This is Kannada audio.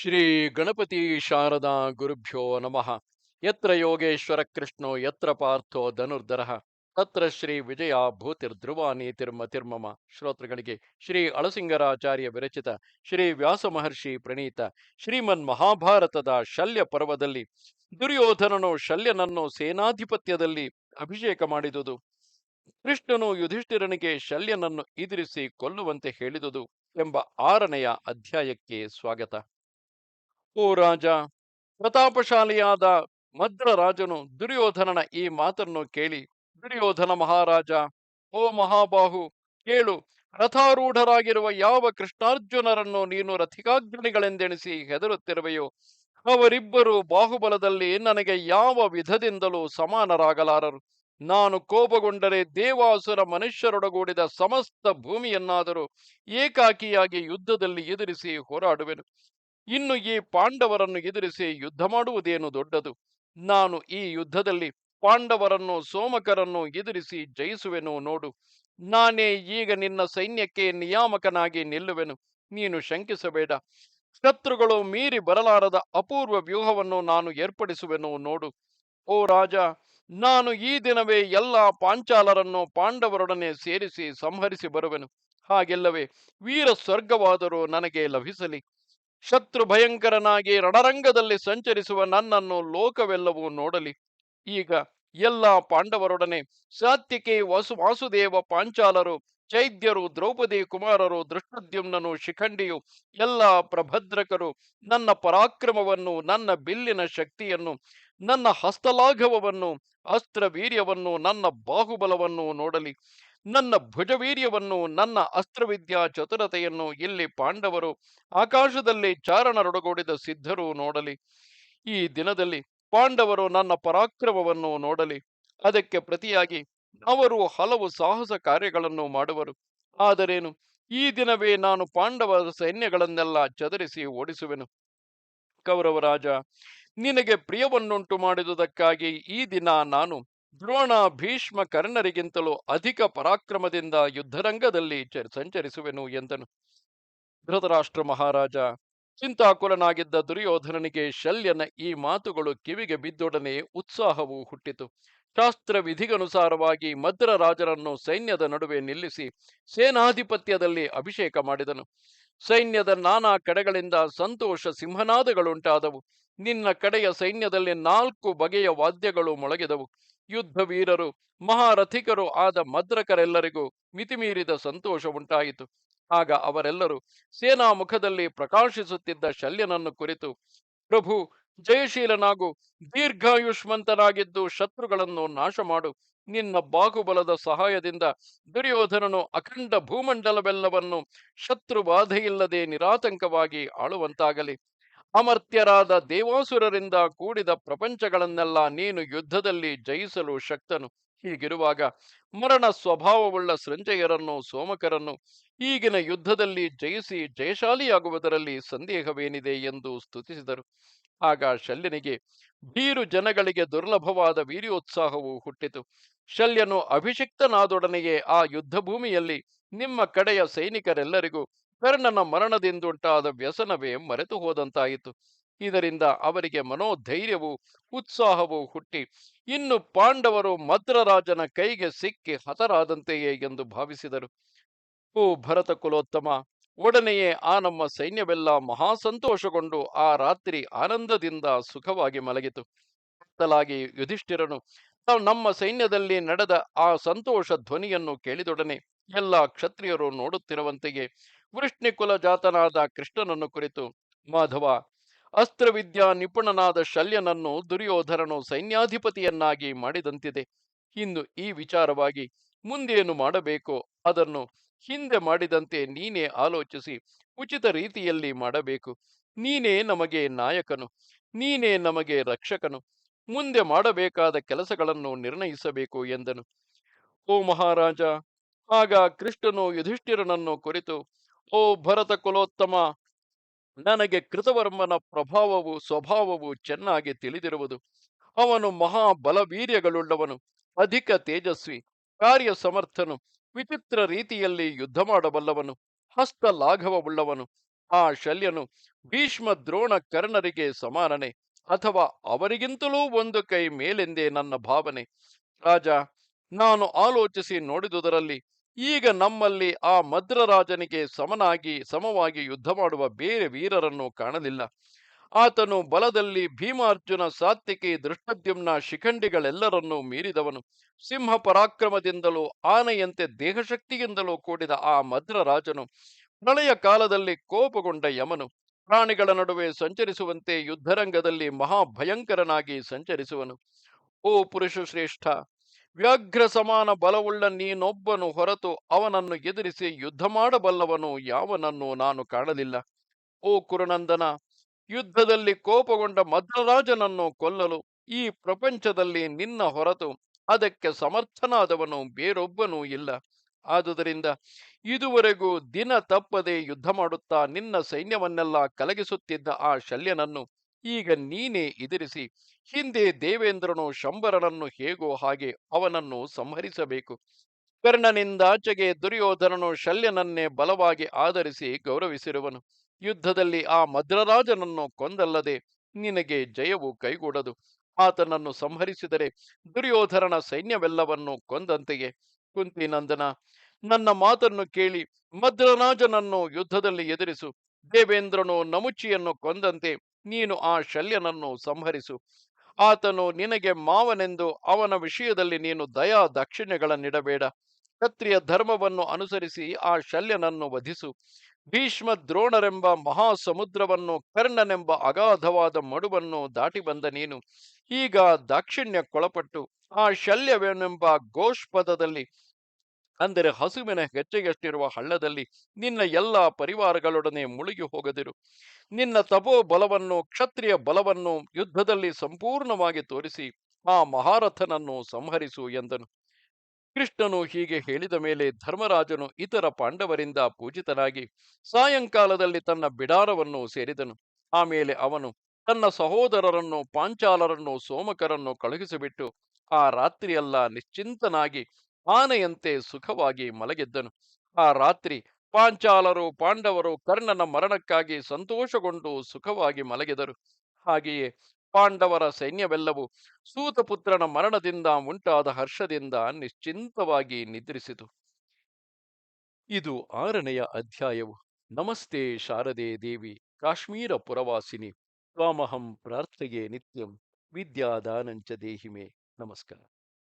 ಶ್ರೀ ಗಣಪತಿ ಶಾರದಾ ಗುರುಭ್ಯೋ ನಮಃ. ಯತ್ರ ಯೋಗೇಶ್ವರ ಕೃಷ್ಣೋ, ಯತ್ರ ಪಾರ್ಥೋ ಧನುರ್ಧರ. ತತ್ರ ಶ್ರೀ ವಿಜಯ ಭೂತಿರ್ಧ್ರುವಾನಿ ತಿರ್ಮ ತಿರ್ಮಮ. ಶ್ರೋತೃಗಳಿಗೆ ಶ್ರೀ ಅಳಸಿಂಗರಾಚಾರ್ಯ ವಿರಚಿತ, ಶ್ರೀ ವ್ಯಾಸ ಮಹರ್ಷಿ ಪ್ರಣೀತ, ಶ್ರೀಮನ್ ಮಹಾಭಾರತದ ಶಲ್ಯ ಪರ್ವದಲ್ಲಿ, ದುರ್ಯೋಧನನು ಶಲ್ಯನನ್ನು ಸೇನಾಧಿಪತ್ಯದಲ್ಲಿ ಅಭಿಷೇಕ ಮಾಡಿದುದು. ಕೃಷ್ಣನು ಯುಧಿಷ್ಠಿರನಿಗೆ ಶಲ್ಯನನ್ನು ಎದುರಿಸಿ ಕೊಲ್ಲುವಂತೆ ಹೇಳಿದುದು ಎಂಬ ಆರನೆಯ ಅಧ್ಯಾಯಕ್ಕೆ ಸ್ವಾಗತ. ಓ ರಾಜ, ಪ್ರತಾಪಶಾಲಿಯಾದ ಮದ್ರ ರಾಜನು ದುರ್ಯೋಧನನ ಈ ಮಾತನ್ನು ಕೇಳಿ, ದುರ್ಯೋಧನ ಮಹಾರಾಜ, ಓ ಮಹಾಬಾಹು, ಕೇಳು, ರಥಾರೂಢರಾಗಿರುವ ಯಾವ ಕೃಷ್ಣಾರ್ಜುನರನ್ನು ನೀನು ರಥಿಕಾಗ್ರಣಿಗಳೆಂದೆಣಿಸಿ ಹೆದರುತ್ತಿರುವೆಯೋ, ಅವರಿಬ್ಬರು ಬಾಹುಬಲದಲ್ಲಿ ನನಗೆ ಯಾವ ವಿಧದಿಂದಲೂ ಸಮಾನರಾಗಲಾರರು. ನಾನು ಕೋಪಗೊಂಡರೆ ದೇವಾಸುರ ಮನುಷ್ಯರೊಡಗೂಡಿದ ಸಮಸ್ತ ಭೂಮಿಯನ್ನಾದರೂ ಏಕಾಕಿಯಾಗಿ ಯುದ್ಧದಲ್ಲಿ ಎದುರಿಸಿ ಹೋರಾಡುವೆನು. ಇನ್ನು ಈ ಪಾಂಡವರನ್ನು ಎದುರಿಸಿ ಯುದ್ಧ ಮಾಡುವುದೇನು ದೊಡ್ಡದು? ನಾನು ಈ ಯುದ್ಧದಲ್ಲಿ ಪಾಂಡವರನ್ನು ಸೋಮಕರನ್ನು ಎದುರಿಸಿ ಜಯಿಸುವೆನು ನೋಡು. ನಾನೇ ಈಗ ನಿನ್ನ ಸೈನ್ಯಕ್ಕೆ ನಿಯಾಮಕನಾಗಿ ನಿಲ್ಲುವೆನು. ನೀನು ಶಂಕಿಸಬೇಡ. ಶತ್ರುಗಳು ಮೀರಿ ಬರಲಾರದ ಅಪೂರ್ವ ವ್ಯೂಹವನ್ನು ನಾನು ಏರ್ಪಡಿಸುವೆನು ನೋಡು. ಓ ರಾಜ, ನಾನು ಈ ದಿನವೇ ಎಲ್ಲ ಪಾಂಚಾಲರನ್ನು ಪಾಂಡವರೊಡನೆ ಸೇರಿಸಿ ಸಂಹರಿಸಿ ಬರುವೆನು. ಹಾಗೆಲ್ಲವೇ ವೀರ ಸ್ವರ್ಗವಾದರೂ ನನಗೆ ಲಭಿಸಲಿ. ಶತ್ರು ಭಯಂಕರನಾಗಿ ರಣರಂಗದಲ್ಲಿ ಸಂಚರಿಸುವ ನನ್ನನ್ನು ಲೋಕವೆಲ್ಲವೂ ನೋಡಲಿ. ಈಗ ಎಲ್ಲ ಪಾಂಡವರೊಡನೆ ಸಾತ್ವಿಕೆ ವಸು ವಾಸುದೇವ ಪಾಂಚಾಲರು, ಚೈದ್ಯರು, ದ್ರೌಪದಿ ಕುಮಾರರು ದೃಷ್ಟದ್ಯುಮ್ನನು ಶಿಖಂಡಿಯು, ಎಲ್ಲ ಪ್ರಭದ್ರಕರು, ನನ್ನ ಪರಾಕ್ರಮವನ್ನು, ನನ್ನ ಬಿಲ್ಲಿನ ಶಕ್ತಿಯನ್ನು, ನನ್ನ ಹಸ್ತಲಾಘವವನ್ನು, ಅಸ್ತ್ರವೀರ್ಯವನ್ನು, ನನ್ನ ಬಾಹುಬಲವನ್ನು ನೋಡಲಿ. ನನ್ನ ಭುಜವೀರ್ಯವನ್ನು, ನನ್ನ ಅಸ್ತ್ರವಿದ್ಯಾ ಚತುರತೆಯನ್ನು ಇಲ್ಲಿ ಪಾಂಡವರು ಆಕಾಶದಲ್ಲಿ ಚಾರಣರೊಡಗೂಡಿದ ಸಿದ್ಧರು ನೋಡಲಿ. ಈ ದಿನದಲ್ಲಿ ಪಾಂಡವರು ನನ್ನ ಪರಾಕ್ರಮವನ್ನು ನೋಡಲಿ. ಅದಕ್ಕೆ ಪ್ರತಿಯಾಗಿ ಅವರು ಹಲವು ಸಾಹಸ ಕಾರ್ಯಗಳನ್ನು ಮಾಡುವರು. ಆದರೇನು, ಈ ದಿನವೇ ನಾನು ಪಾಂಡವರ ಸೈನ್ಯಗಳನ್ನೆಲ್ಲ ಚದರಿಸಿ ಓಡಿಸುವೆನು. ಕೌರವರಾಜ ನಿನಗೆ ಪ್ರಿಯವನ್ನುಂಟು ಮಾಡಿದುದಕ್ಕಾಗಿ ಈ ದಿನ ನಾನು ದ್ರೋಣ ಭೀಷ್ಮ ಕರ್ಣರಿಗಿಂತಲೂ ಅಧಿಕ ಪರಾಕ್ರಮದಿಂದ ಯುದ್ಧರಂಗದಲ್ಲಿ ಸಂಚರಿಸುವೆನು ಎಂದನು. ಧೃತರಾಷ್ಟ್ರ ಮಹಾರಾಜ, ಚಿಂತಾಕುಲನಾಗಿದ್ದ ದುರ್ಯೋಧನನಿಗೆ ಶಲ್ಯನ ಈ ಮಾತುಗಳು ಕಿವಿಗೆ ಬಿದ್ದೊಡನೆ ಉತ್ಸಾಹವು ಹುಟ್ಟಿತು. ಶಾಸ್ತ್ರ ವಿಧಿಗನುಸಾರವಾಗಿ ಮದ್ರ ರಾಜರನ್ನು ಸೈನ್ಯದ ನಡುವೆ ನಿಲ್ಲಿಸಿ ಸೇನಾಧಿಪತ್ಯದಲ್ಲಿ ಅಭಿಷೇಕ ಮಾಡಿದನು. ಸೈನ್ಯದ ನಾನಾ ಕಡೆಗಳಿಂದ ಸಂತೋಷ ಸಿಂಹನಾದಗಳುಂಟಾದವು. ನಿನ್ನ ಕಡೆಯ ಸೈನ್ಯದಲ್ಲಿ ನಾಲ್ಕು ಬಗೆಯ ವಾದ್ಯಗಳು ಮೊಳಗಿದವು. ಯುದ್ಧ ವೀರರು ಮಹಾರಥಿಕರು ಆದ ಮದ್ರಕರೆಲ್ಲರಿಗೂ ಮಿತಿಮೀರಿದ ಸಂತೋಷ ಉಂಟಾಯಿತು. ಆಗ ಅವರೆಲ್ಲರೂ ಸೇನಾ ಮುಖದಲ್ಲಿ ಪ್ರಕಾಶಿಸುತ್ತಿದ್ದ ಶಲ್ಯನನ್ನು ಕುರಿತು, ಪ್ರಭು, ಜಯಶೀಲನಾಗು, ದೀರ್ಘಾಯುಷ್ಮಂತನಾಗಿದ್ದು ಶತ್ರುಗಳನ್ನು ನಾಶ ಮಾಡು ನಿನ್ನ ಬಾಹುಬಲದ ಸಹಾಯದಿಂದ ದುರ್ಯೋಧನನು ಅಖಂಡ ಭೂಮಂಡಲವೆಲ್ಲವನ್ನು ಶತ್ರು ಬಾಧೆಯಿಲ್ಲದೆ ನಿರಾತಂಕವಾಗಿ ಆಳುವಂತಾಗಲಿ. ಅಮರ್ತ್ಯರಾದ ದೇವಾಸುರರಿಂದ ಕೂಡಿದ ಪ್ರಪಂಚಗಳನ್ನೆಲ್ಲ ನೀನು ಯುದ್ಧದಲ್ಲಿ ಜಯಿಸಲು ಶಕ್ತನು. ಹೀಗಿರುವಾಗ ಮರಣ ಸ್ವಭಾವವುಳ್ಳ ಸೃಂಜಯರನ್ನು ಸೋಮಕರನ್ನು ಈಗಿನ ಯುದ್ಧದಲ್ಲಿ ಜಯಿಸಿ ಜಯಶಾಲಿಯಾಗುವುದರಲ್ಲಿ ಸಂದೇಹವೇನಿದೆ ಎಂದು ಸ್ತುತಿಸಿದರು. ಆಗ ಶಲ್ಯನಿಗೆ ಬೀರು ಜನಗಳಿಗೆ ದುರ್ಲಭವಾದ ವೀರ್ಯೋತ್ಸಾಹವು ಹುಟ್ಟಿತು. ಶಲ್ಯನು ಅಭಿಷಿಕ್ತನಾದೊಡನೆಯೇ ಆ ಯುದ್ಧ ಭೂಮಿಯಲ್ಲಿ ನಿಮ್ಮ ಕಡೆಯ ಸೈನಿಕರೆಲ್ಲರಿಗೂ ಕರ್ಣನ ಮರಣದಿಂದುಂಟಾದ ವ್ಯಸನವೇ ಮರೆತು ಹೋದಂತಾಯಿತು. ಇದರಿಂದ ಅವರಿಗೆ ಮನೋಧೈರ್ಯವು, ಉತ್ಸಾಹವು ಹುಟ್ಟಿ, ಇನ್ನು ಪಾಂಡವರು ಮದ್ರರಾಜನ ಕೈಗೆ ಸಿಕ್ಕಿ ಹತರಾದಂತೆಯೇ ಎಂದು ಭಾವಿಸಿದರು. ಓ ಭರತ ಕುಲೋತ್ತಮ, ಒಡನೆಯೇ ಆ ನಮ್ಮ ಸೈನ್ಯವೆಲ್ಲ ಮಹಾ ಸಂತೋಷಗೊಂಡು ಆ ರಾತ್ರಿ ಆನಂದದಿಂದ ಸುಖವಾಗಿ ಮಲಗಿತು. ಬದಲಾಗಿ ಯುಧಿಷ್ಠಿರನು ನಮ್ಮ ಸೈನ್ಯದಲ್ಲಿ ನಡೆದ ಆ ಸಂತೋಷ ಧ್ವನಿಯನ್ನು ಕೇಳಿದೊಡನೆ ಎಲ್ಲ ಕ್ಷತ್ರಿಯರು ನೋಡುತ್ತಿರುವಂತೆಯೇ ವೃಷ್ಣಿಕುಲ ಜಾತನಾದ ಕೃಷ್ಣನನ್ನು ಕುರಿತು, ಮಾಧವ, ಅಸ್ತ್ರವಿದ್ಯಾ ನಿಪುಣನಾದ ಶಲ್ಯನನ್ನು ದುರ್ಯೋಧನನು ಸೈನ್ಯಾಧಿಪತಿಯನ್ನಾಗಿ ಮಾಡಿದಂತಿದೆ. ಇಂದು ಈ ವಿಚಾರವಾಗಿ ಮುಂದೇನು ಮಾಡಬೇಕೋ ಅದನ್ನು ಹಿಂದೆ ಮಾಡಿದಂತೆ ನೀನೇ ಆಲೋಚಿಸಿ, ಉಚಿತ ರೀತಿಯಲ್ಲಿ ಮಾಡಬೇಕು. ನೀನೇ ನಮಗೆ ನಾಯಕನು, ನೀನೇ ನಮಗೆ ರಕ್ಷಕನು. ಮುಂದೆ ಮಾಡಬೇಕಾದ ಕೆಲಸಗಳನ್ನು ನಿರ್ಣಯಿಸಬೇಕು, ಎಂದನು. ಓ ಮಹಾರಾಜ, ಆಗ ಕೃಷ್ಣನು ಯುಧಿಷ್ಠಿರನನ್ನು ಕುರಿತು ಓ ಭರತ ಕುಲೋತ್ತಮ, ನನಗೆ ಕೃತವರ್ಮನ ಪ್ರಭಾವವು, ಸ್ವಭಾವವು ಚೆನ್ನಾಗಿ ತಿಳಿದಿರುವುದು. ಅವನು ಮಹಾಬಲವೀರ್ಯಗಳುಳ್ಳವನು ಅಧಿಕ ತೇಜಸ್ವಿ ಕಾರ್ಯ ಸಮರ್ಥನು ವಿಚಿತ್ರ ರೀತಿಯಲ್ಲಿ ಯುದ್ಧ ಮಾಡಬಲ್ಲವನು ಹಸ್ತ ಲಾಘವವುಳ್ಳವನು ಆ ಶಲ್ಯನು ಭೀಷ್ಮ ದ್ರೋಣ ಕರ್ಣರಿಗೆ ಸಮಾನನೆ, ಅಥವಾ ಅವರಿಗಿಂತಲೂ ಒಂದು ಕೈ ಮೇಲೆಂದೇ ನನ್ನ ಭಾವನೆ. ರಾಜ ನಾನು ಆಲೋಚಿಸಿ ನೋಡಿದುದರಲ್ಲಿ ಈಗ ನಮ್ಮಲ್ಲಿ ಆ ಮದ್ರರಾಜನಿಗೆ ಸಮನಾಗಿ, ಸಮವಾಗಿ ಯುದ್ಧ ಮಾಡುವ ಬೇರೆ ವೀರರನ್ನು ಕಾಣಲಿಲ್ಲ. ಆತನು ಬಲದಲ್ಲಿ ಭೀಮಾರ್ಜುನ ಸಾತ್ವಿಕಿ ದೃಷ್ಟದ್ಯುಮ್ನ ಶಿಖಂಡಿಗಳೆಲ್ಲರನ್ನೂ ಮೀರಿದವನು. ಸಿಂಹ ಪರಾಕ್ರಮದಿಂದಲೂ ಆನೆಯಂತೆ ದೇಹಶಕ್ತಿಯಿಂದಲೂ ಕೂಡಿದ ಆ ಮದ್ರರಾಜನು ಪ್ರಳಯ ಕಾಲದಲ್ಲಿ ಕೋಪಗೊಂಡ ಯಮನು. ಪ್ರಾಣಿಗಳ ನಡುವೆ ಸಂಚರಿಸುವಂತೆ ಯುದ್ಧರಂಗದಲ್ಲಿ ಮಹಾಭಯಂಕರನಾಗಿ ಸಂಚರಿಸುವನು. ಓ ಪುರುಷ ಶ್ರೇಷ್ಠ ವ್ಯಾಘ್ರ ಸಮಾನ ಬಲವುಳ್ಳ ನೀನೊಬ್ಬನು ಹೊರತು ಅವನನ್ನು ಎದುರಿಸಿ ಯುದ್ಧ ಮಾಡಬಲ್ಲವನು ಯಾವನನ್ನು ನಾನು ಕಾಣಲಿಲ್ಲ. ಓ ಕುರುನಂದನ, ಯುದ್ಧದಲ್ಲಿ ಕೋಪಗೊಂಡ ಮದ್ರರಾಜನನ್ನು ಕೊಲ್ಲಲು ಈ ಪ್ರಪಂಚದಲ್ಲಿ ನಿನ್ನ ಹೊರತು ಅದಕ್ಕೆ ಸಮರ್ಥನಾದವನು ಬೇರೊಬ್ಬನೂ ಇಲ್ಲ. ಆದುದರಿಂದ ಇದುವರೆಗೂ ದಿನ ತಪ್ಪದೆ ಯುದ್ಧ ಮಾಡುತ್ತಾ ನಿನ್ನ ಸೈನ್ಯವನ್ನೆಲ್ಲ ಕಲಗಿಸುತ್ತಿದ್ದ ಆ ಶಲ್ಯನನ್ನು ಈಗ ನೀನೇ ಎದುರಿಸಿ, ಹಿಂದೆ ದೇವೇಂದ್ರನು ಶಂಬರನನ್ನು ಹೇಗೋ ಹಾಗೆ ಅವನನ್ನು ಸಂಹರಿಸಬೇಕು. ಕರ್ಣನಿಂದಾಚೆಗೆ ದುರ್ಯೋಧನನು ಶಲ್ಯನನ್ನೇ ಬಲವಾಗಿ ಆಧರಿಸಿ ಗೌರವಿಸಿರುವನು. ಯುದ್ಧದಲ್ಲಿ ಆ ಮದ್ರರಾಜನನ್ನು ಕೊಂದಲ್ಲದೆ ನಿನಗೆ ಜಯವು ಕೈಗೂಡದು. ಆತನನ್ನು ಸಂಹರಿಸಿದರೆ ದುರ್ಯೋಧನನ ಸೈನ್ಯವೆಲ್ಲವನ್ನು ಕೊಂದಂತೆಯೇ. ಕುಂತಿನಂದನ ನನ್ನ ಮಾತನ್ನು ಕೇಳಿ ಮದ್ರರಾಜನನ್ನು ಯುದ್ಧದಲ್ಲಿ ಎದುರಿಸು. ದೇವೇಂದ್ರನು ನಮುಚಿಯನ್ನು ಕೊಂದಂತೆ ನೀನು ಆ ಶಲ್ಯನನ್ನು ಸಂಹರಿಸು. ಆತನು ನಿನಗೆ ಮಾವನೆಂದು ಅವನ ವಿಷಯದಲ್ಲಿ ನೀನು ದಯಾ ದಕ್ಷಿಣೆಗಳನ್ನಿಡಬೇಡ. ಕ್ಷತ್ರಿಯ ಧರ್ಮವನ್ನು ಅನುಸರಿಸಿ ಆ ಶಲ್ಯನನ್ನು ವಧಿಸು. ಭೀಷ್ಮ ದ್ರೋಣರೆಂಬ ಮಹಾಸಮುದ್ರವನ್ನು ಕರ್ಣನೆಂಬ ಅಗಾಧವಾದ ಮಡುವನ್ನು ದಾಟಿ ಬಂದ ನೀನು ಈಗ ದಾಕ್ಷಿಣ್ಯಕ್ಕೊಳಪಟ್ಟು ಆ ಶಲ್ಯವೆನೆಂಬ ಗೋಷ್ಪದದಲ್ಲಿ ಅಂದರೆ ಹಸುವಿನ ಹೆಜ್ಜೆಯಷ್ಟಿರುವ ಹಳ್ಳದಲ್ಲಿ ನಿನ್ನ ಎಲ್ಲ ಪರಿವಾರಗಳೊಡನೆ ಮುಳುಗಿ ಹೋಗದಿರು. ನಿನ್ನ ತಪೋ ಬಲವನ್ನು, ಕ್ಷತ್ರಿಯ ಬಲವನ್ನು ಯುದ್ಧದಲ್ಲಿ ಸಂಪೂರ್ಣವಾಗಿ ತೋರಿಸಿ ಆ ಮಹಾರಥನನ್ನು ಸಂಹರಿಸು ಎಂದನು. ಕೃಷ್ಣನು ಹೀಗೆ ಹೇಳಿದ ಮೇಲೆ ಧರ್ಮರಾಜನು ಇತರ ಪಾಂಡವರಿಂದ ಪೂಜಿತನಾಗಿ ಸಾಯಂಕಾಲದಲ್ಲಿ ತನ್ನ ಬಿಡಾರವನ್ನು ಸೇರಿದನು. ಆಮೇಲೆ ಅವನು ತನ್ನ ಸಹೋದರರನ್ನು, ಪಾಂಚಾಲರನ್ನು, ಸೋಮಕರನ್ನು ಕಳುಹಿಸಿಬಿಟ್ಟು ಆ ರಾತ್ರಿಯೆಲ್ಲ ನಿಶ್ಚಿಂತನಾಗಿ ಆನೆಯಂತೆ ಸುಖವಾಗಿ ಮಲಗಿದ್ದನು. ಆ ರಾತ್ರಿ ಪಾಂಚಾಲರು, ಪಾಂಡವರು ಕರ್ಣನ ಮರಣಕ್ಕಾಗಿ ಸಂತೋಷಗೊಂಡು ಸುಖವಾಗಿ ಮಲಗಿದರು. ಹಾಗೆಯೇ ಪಾಂಡವರ ಸೈನ್ಯವೆಲ್ಲವೂ ಸೂತಪುತ್ರನ ಮರಣದಿಂದ ಉಂಟಾದ ಹರ್ಷದಿಂದ ನಿಶ್ಚಿಂತವಾಗಿ ನಿದ್ರಿಸಿತು. ಇದು ಆರನೆಯ ಅಧ್ಯಾಯವು. ನಮಸ್ತೆ ಶಾರದೆ ದೇವಿ, ಕಾಶ್ಮೀರ ಪುರವಾಸಿನಿ. ತ್ವಾಮಹಂ ಪ್ರಾರ್ಥೆಯೇ ನಿತ್ಯಂ. ವಿದ್ಯಾದಾನಂಚ ದೇಹಿಮೆ. ನಮಸ್ಕಾರ.